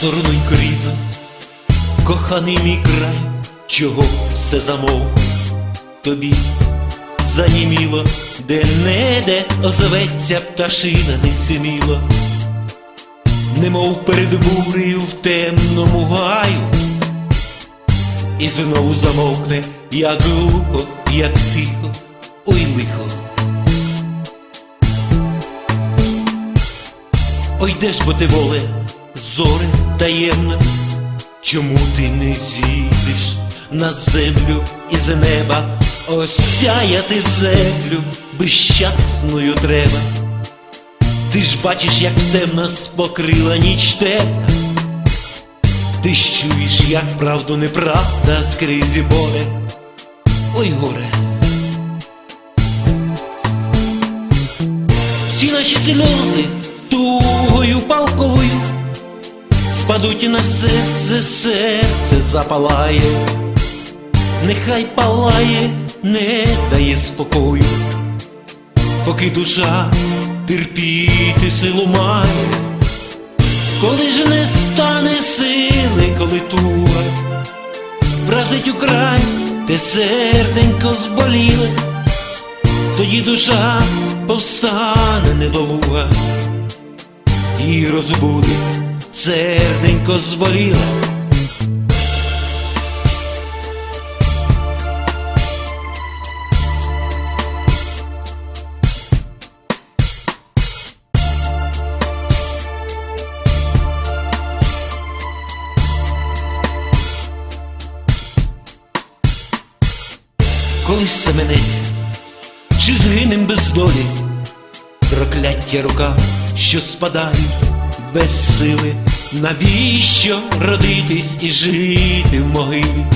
сторононько рідна, коханий мій край, чого все замов тобі. Заніміло, де не де озоветься пташина несиміло, немов перед бурею в темному гаю, і знову замовкне, як глухо, як тихо, ой лихо. Ой, де ж бо ти воле, зоре таємна, чому ти не зійдеш на землю із неба, осяяти землю безщасною треба. Ти ж бачиш, як все в нас покрила ніч темна. Ти ж чуєш, як правду неправда скрізь боре. Ой, горе. Всі наші сльози тугою палкою спадуть і на серце, серце запалає, нехай палає, не дає спокою, поки душа терпіти силу має, коли ж не стане сили, коли туга вразить у край, те серденько зболіле тоді душа повстане недолуга і розбуде серденько зболіле. Колись це минеться, чи згинем без долі, прокляття рука, що спадають без сили, навіщо родитись і жити в могилі,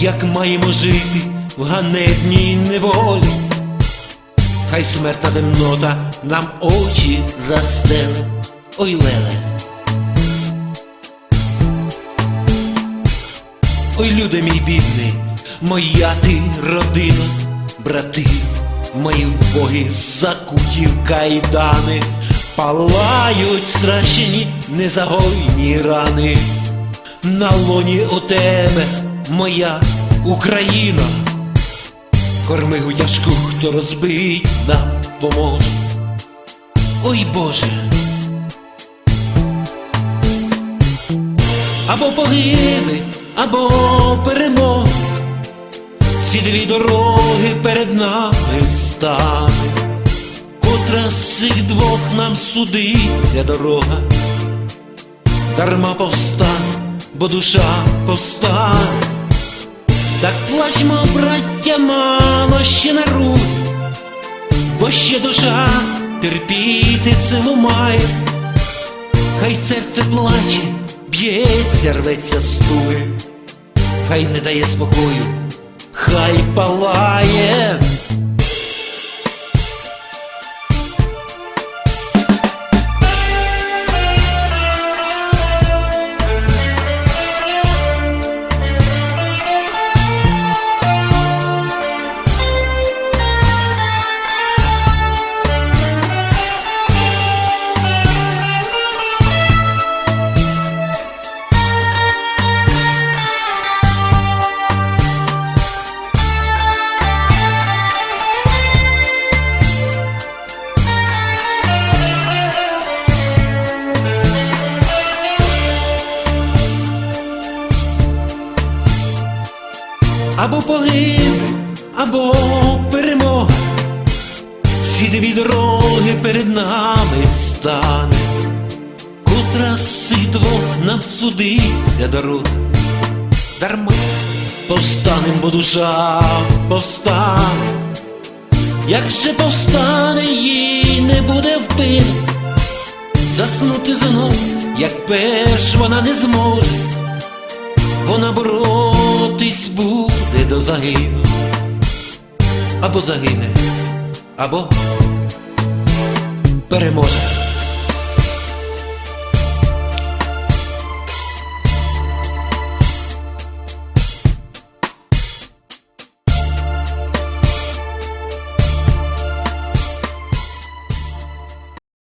як маємо жити в ганебній неволі, хай смертна темнота нам очі застеле, ой леле. Ой, люди мій бідний, моя ти родина, брати, мої боги закуті в кайдани, палають страшні незагойні рани. На лоні у тебе, моя Україна, корми гудяшку, хто розбить нам поможе. Ой Боже. або погибель, або перемога. Ці дві дороги перед нами стане, котра з цих двох нам судиться дорога, дарма повстане, бо душа повстане, так плачмо, браття, мало ще на Русь, бо ще душа терпіти силу має. Хай серце плаче, б'ється, рветься стуги, хай не дає спокою, хай палає. Або погиб, або перемога, ці дві дороги перед нами стане, котра з цих двох нам судиться дорога, дарма повстанем, бо душа повстане, як же повстане, їй не буде впин, заснути знов, як перш вона не зможе. Вона боротись буде до загину, або загине, або переможе.